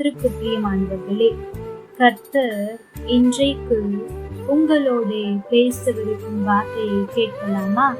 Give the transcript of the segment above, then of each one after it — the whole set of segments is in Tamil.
கர்த்தருக்கு பிரியமானவர்களே கர்த்தர் இன்றைக்கு உங்களோட பேசவிருக்கும் வார்த்தையை கேட்கலாமா?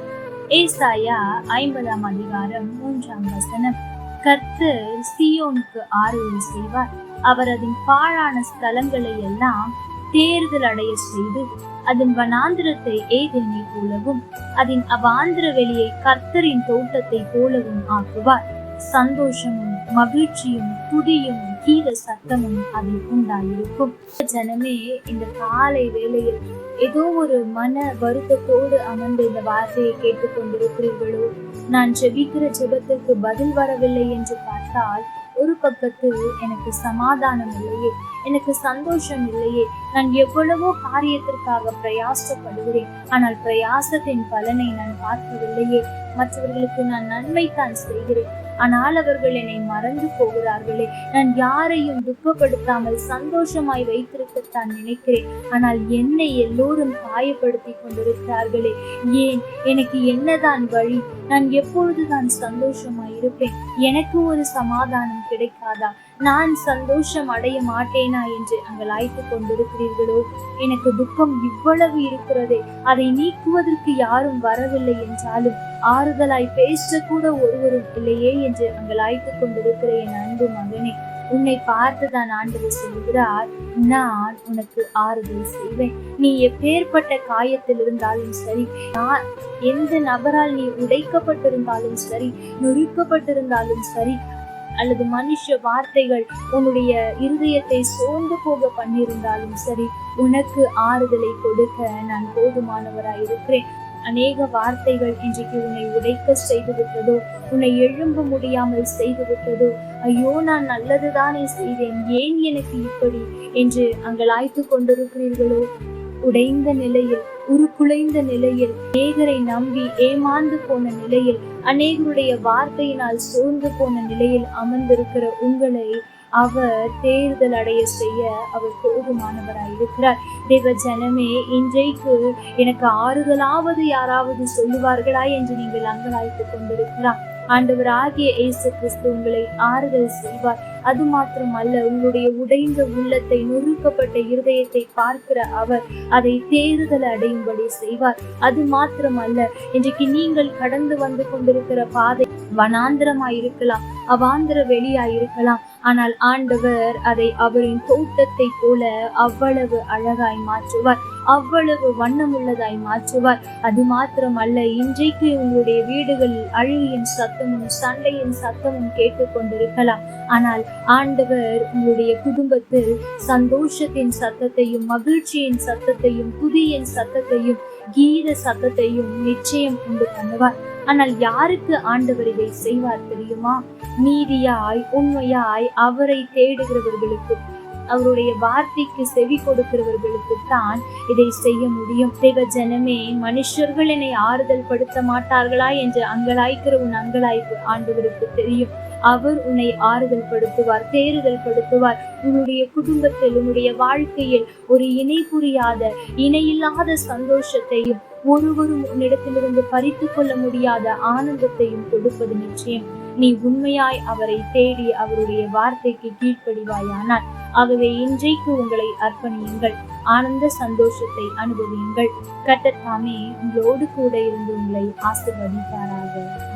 ஏசாயா ஐம்பதாம் அதிகாரம் மூன்றாம் வசனம். கர்த்தர் சியோனுக்கு ஆறுதல் செய்வார். அவர் அதன் பாழான ஸ்தலங்களை எல்லாம் தேர்தல் அடைய செய்து அதன் வனாந்திரத்தை ஏதேனை போலவும் அதன் அவாந்திர வெளியை கர்த்தரின் தோட்டத்தை போலவும் ஆக்குவார். சந்தோஷமும் மகிழ்ச்சியும் துதியும் கீத சத்தமும் அதில் உண்டாயிருக்கும். ஜனமே இந்த காலை வேளையில் ஏதோ ஒரு மன வருத்தத்தோடு அமர்ந்து இந்த வார்த்தையை கேட்டுக்கொண்டிருக்கிறீர்களோ நான் ஜெபிக்கிற ஜெபத்திற்கு பதில் வரவில்லை என்று பார்த்தால் ஒரு பக்கத்தில் எனக்கு சமாதானம் இல்லையே எனக்கு சந்தோஷம் இல்லையே நான் எவ்வளவோ காரியத்திற்காக பிரயாசப்படுகிறேன் ஆனால் பிரயாசத்தின் பலனை நான் பார்க்கவில்லையே மற்றவர்களுக்கு நான் நன்மை தான் செய்கிறேன். ஆனால் அவர்கள் என்னை மறந்து போகிறார்களே. நான் யாரையும் துக்கப்படுத்தாமல் சந்தோஷமாய் வைத்திருக்கத்தான் நினைக்கிறேன். ஆனால் என்னை எல்லோரும் காயப்படுத்தி கொண்டிருக்கிறார்களே. ஏன்? எனக்கு என்னதான் வழி? நான் எப்பொழுதுதான் சந்தோஷமாய் இருப்பேன். எனக்கு ஒரு சமாதானம் கிடைக்காதா? நான் சந்தோஷம் அடைய மாட்டேனா என்று அங்கள் அழைத்து கொண்டிருக்கிறீர்களோ? எனக்கு துக்கம் இவ்வளவு இருக்கிறதே. அதை நீக்குவதற்கு யாரும் வரவில்லை என்றாலும் ஆறுதலாய் பேசக்கூட ஒருவரும் இல்லையே என்று அங்கள் அழைத்து கொண்டிருக்கிற என் அன்பு மகனே உன்னை பார்த்துதான் ஆண்டவர் சொல்கிறார் நான் உனக்கு ஆறுதல் செய்வேன். நீ எப்பேற்பட்ட காயத்தில் இருந்தாலும் சரி நான் எந்த நபரால் நீ உடைக்கப்பட்டிருந்தாலும் சரி நொறுக்கப்பட்டிருந்தாலும் சரி அல்லது மனுஷ வார்த்தைகள் உன்னுடைய இருதயத்தை சோர்ந்து போக பண்ணியிருந்தாலும் சரி உனக்கு ஆறுதலை கொடுக்க நான் போதுமானவராய் இருக்கிறேன். அநேக வார்த்தைகள் இன்றைக்கு உன்னை உடைக்க செய்து விட்டதோ உன்னை எழும்ப முடியாமல் செய்து விட்டதோ ஐயோ நான் நல்லதுதானே செய்தேன் ஏன் எனக்கு இப்படி என்று அங்கலாய்த்து கொண்டிருக்கிறீர்களோ? உடைந்த நிலையில் உருக்குலைந்த நிலையில் அநேகரை நம்பி ஏமாந்து போன நிலையில் அநேகருடைய வார்த்தையினால் சோர்ந்து போன நிலையில் அமர்ந்திருக்கிற உங்களை அவர் தேர்தல் அடைய செய்ய அவர் போதுமானவராய் இருக்கிறார் தேவ ஜனமே இன்றைக்கு எனக்கு ஆறுதலாவது யாராவது சொல்லுவார்களா என்று நீங்கள் அங்கலாய்த்து கொண்டிருக்கிறார் ஆண்டவர் ஆகிய இயேசு கிறிஸ்து உங்களை ஆறுதல் செய்வார். அது மாத்திரமல்ல உங்களுடைய உடைந்த உள்ளத்தை நொறுக்கப்பட்ட இருதயத்தை பார்க்கிற அவர் அதை தேறுதல் அடையும்படி செய்வார். அது மாத்திரமல்ல இன்றைக்கு நீங்கள் கடந்து வந்து கொண்டிருக்கிற பாதை வனாந்திரமாயிருக்கலாம் அவாந்திர வெளியாயிருக்கலாம் ஆனால் ஆண்டவர் அதை அவரின் தோட்டத்தை போல அவ்வளவு அழகாய் மாற்றுவார். அவ்வளவு வண்ணம் உள்ளதாய் மாற்றுவார். அது மாத்திரமல்ல இன்றைக்கு உங்களுடைய வீடுகளில் அழுகியின் சத்தமும் சண்டையின் சத்தமும் கேட்டுக்கொண்டிருக்கலாம் ஆனால் ஆண்டவர் உங்களுடைய குடும்பத்தில் சந்தோஷத்தின் சத்தத்தையும் மகிழ்ச்சியின் சத்தத்தையும் புதியின் சத்தத்தையும் கீத சத்தத்தையும் நிச்சயம் உண்டு பண்ணுவார். ஆனால் யாருக்கு ஆண்டவர் இதை செய்வார் தெரியுமா? நீதியாய் உண்மையாய் அவரை தேடுகிறவர்களுக்கு அவருடைய வார்த்தைக்கு செவி கொடுக்கிறவர்களுக்கு தான் இதை செய்ய முடியும். தேவ ஜனமே மனுஷர்கள் என்னை ஆறுதல் படுத்த மாட்டார்களா என்று அங்கலாய்க்கிற உன் அங்கலாய்ப்பு ஆண்டவருக்கு தெரியும். அவர் உன்னை ஆறுதல் படுத்துவார் தேறுதல் படுத்துவார். உன்னுடைய குடும்பத்தில் உன்னுடைய வாழ்க்கையில் ஒரு இணை புரியாத இணையில்லாத சந்தோஷத்தையும் ஒருவரும் உன்னிடத்திலிருந்து பறித்து கொள்ள முடியாத ஆனந்தத்தையும் கொடுப்பது நிச்சயம். நீ உண்மையாய் அவரை தேடி அவருடைய வார்த்தைக்கு கீழ்ப்படிவாயானால் ஆகவே இன்றைக்கு உங்களை அர்ப்பணியுங்கள் ஆனந்த சந்தோஷத்தை அனுபவியுங்கள். கட்டத்தாமே உங்களோடு கூட இருந்து உங்களை ஆசிர்வதிப்பாராக.